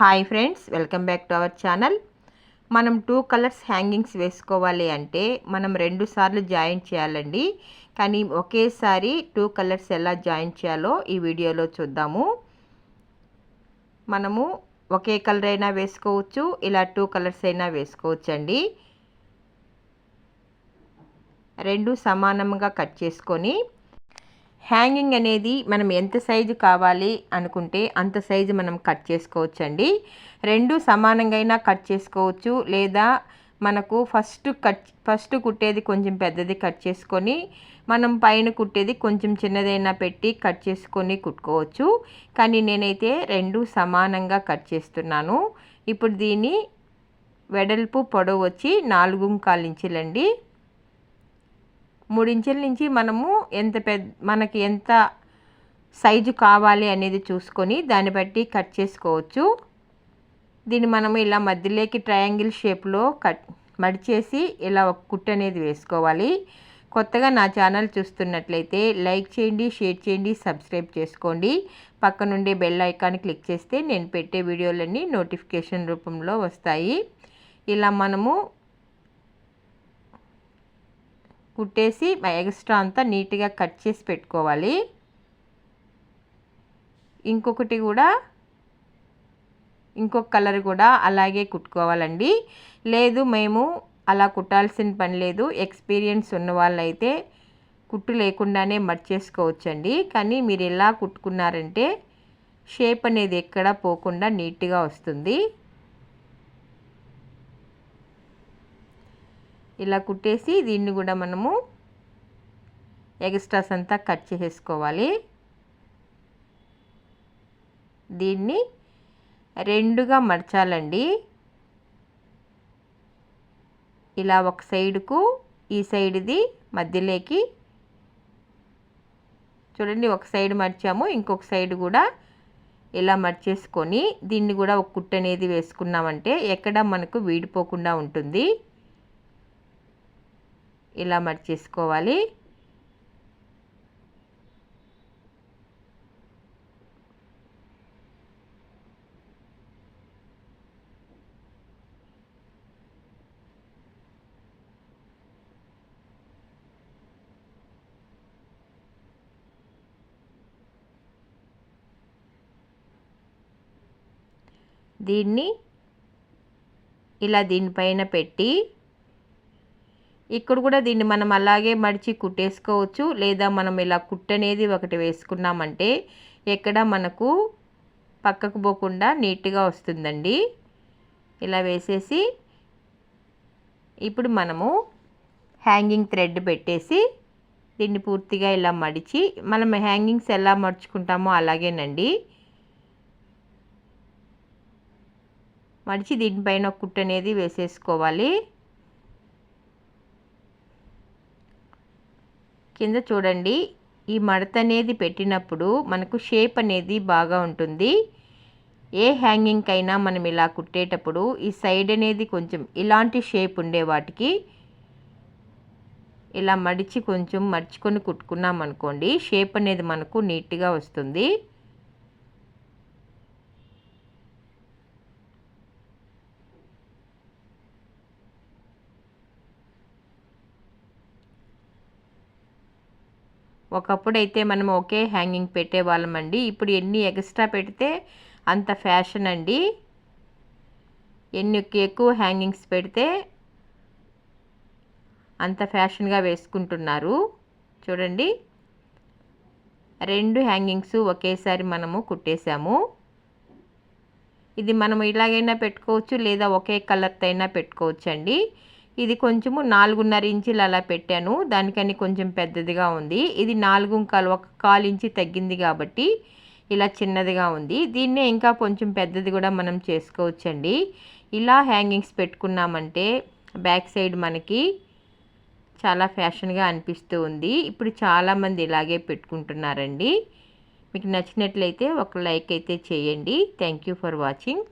Hi friends welcome back to our channel మనం two colours hangings వేసుకోవాలి అంటే మనం రెండు సార్లు జాయిన్ చేయాలండి. కానీ ఒకేసారి టూ కలర్స్ ఎలా జాయిన్ చేయాలో ఈ వీడియోలో చూద్దాము. మనము ఒకే కలర్ అయినా వేసుకోవచ్చు ఇలా టూ కలర్స్ అయినా వేసుకోవచ్చు అండి రెండు సమానంగా కట్ చేసుకొని హ్యాంగింగ్ అనేది మనం ఎంత సైజు కావాలి అనుకుంటే అంత సైజు మనం కట్ చేసుకోవచ్చండి. రెండు సమానంగా అయినా కట్ చేసుకోవచ్చు. లేదా మనకు ఫస్ట్ కట్ ఫస్ట్ కుట్టేది కొంచెం పెద్దది కట్ చేసుకొని మనం పైన కుట్టేది కొంచెం చిన్నదైనా పెట్టి కట్ చేసుకొని కుట్టుకోవచ్చు. కానీ నేనైతే రెండు సమానంగా కట్ చేస్తున్నాను. ఇప్పుడు దీన్ని వెడల్పు పొడవు వచ్చి నాలుగు కాలు మూడించెల నుంచి మనము ఎంత పెద్ద మనకి ఎంత సైజు కావాలి అనేది చూసుకొని దాన్ని బట్టి కట్ చేసుకోవచ్చు. దీన్ని మనము ఇలా మధ్యలోకి ట్రయాంగిల్ షేప్లో కట్ మడిచేసి ఇలా ఒక కుట్ అనేది వేసుకోవాలి. కొత్తగా నా ఛానల్ చూస్తున్నట్లయితే లైక్ చేయండి షేర్ చేయండి సబ్స్క్రైబ్ చేసుకోండి. పక్కనుండే బెల్ ఐకాన్ క్లిక్ చేస్తే నేను పెట్టే వీడియోలన్నీ నోటిఫికేషన్ రూపంలో వస్తాయి. ఇలా మనము కుట్టేసి ఎక్స్ట్రా అంతా నీట్గా కట్ చేసి పెట్టుకోవాలి. ఇంకొకటి కూడా ఇంకొక కలర్ కూడా అలాగే కుట్టుకోవాలండి. లేదు మేము అలా కుట్టాల్సిన పని లేదు. ఎక్స్పీరియన్స్ ఉన్న వాళ్ళైతే కుట్టు లేకుండానే మర్చేసుకోవచ్చండి. కానీ మీరు ఎలా కుట్టుకున్నారంటే షేప్ అనేది ఎక్కడ పోకుండా నీట్గా వస్తుంది. ఇలా కుట్టేసి దీన్ని కూడా మనము ఎక్స్ట్రాస్ అంతా కట్ చేసేసుకోవాలి. దీన్ని రెండుగా మడచాలండి. ఇలా ఒక సైడుకు ఈ సైడ్ది మధ్యలోకి చూడండి ఒక సైడ్ మర్చాము ఇంకొక సైడ్ కూడా ఇలా మర్చేసుకొని దీన్ని కూడా ఒక కుట్టు అనేది వేసుకున్నామంటే ఎక్కడ మనకు వీడిపోకుండా ఉంటుంది. ఇలా మర్చేసుకోవాలి దీన్ని ఇలా దీనిపైన పెట్టి ఇక్కడ కూడా దీన్ని మనం అలాగే మడిచి కుట్టేసుకోవచ్చు. లేదా మనం ఇలా కుట్టనేది ఒకటి వేసుకున్నామంటే ఎక్కడ మనకు పక్కకు పోకుండా నీట్గా వస్తుందండి. ఇలా వేసేసి ఇప్పుడు మనము హ్యాంగింగ్ థ్రెడ్ పెట్టేసి దీన్ని పూర్తిగా ఇలా మడిచి మనం హ్యాంగింగ్స్ ఎలా మడుచుకుంటామో అలాగేనండి. మడిచి దీనిపైన కుట్టనేది వేసేసుకోవాలి. కింద చూడండి. ఈ మడత అనేది పెట్టినప్పుడు మనకు షేప్ అనేది బాగా ఉంటుంది. ఏ హ్యాంగింగ్కి అయినా మనం ఇలా కుట్టేటప్పుడు ఈ సైడ్ అనేది కొంచెం ఇలాంటి షేప్ ఉండే వాటికి ఇలా మడిచి కొంచెం మడుచుకొని కుట్టుకున్నాం అనుకోండి షేప్ అనేది మనకు నీట్గా వస్తుంది. ఒకప్పుడు అయితే మనం ఒకే హ్యాంగింగ్ పెట్టేవాళ్ళమండి. ఇప్పుడు ఎన్ని ఎక్స్ట్రా పెడితే అంత ఫ్యాషన్ అండి. ఎన్ని ఎక్కువ హ్యాంగింగ్స్ పెడితే అంత ఫ్యాషన్గా వేసుకుంటున్నారు. చూడండి. రెండు హ్యాంగింగ్స్ ఒకేసారి మనము కుట్టేశాము. ఇది మనం ఇలాగైనా పెట్టుకోవచ్చు లేదా ఒకే కలర్తో అయినా పెట్టుకోవచ్చు అండి ఇది కొంచెము నాలుగున్నర ఇంచులు అలా పెట్టాను. దానికని కొంచెం పెద్దదిగా ఉంది. ఇది నాలుగు కాలు ఒక కాలు ఇంచి తగ్గింది కాబట్టి ఇలా చిన్నదిగా ఉంది. దీన్నే ఇంకా కొంచెం పెద్దది కూడా మనం చేసుకోవచ్చండి. ఇలా హ్యాంగింగ్స్ పెట్టుకున్నామంటే బ్యాక్ సైడ్ మనకి చాలా ఫ్యాషన్గా అనిపిస్తూ ఉంది. ఇప్పుడు చాలామంది ఇలాగే పెట్టుకుంటున్నారండి. మీకు నచ్చినట్లయితే ఒక లైక్ అయితే చేయండి. Thank you for watching.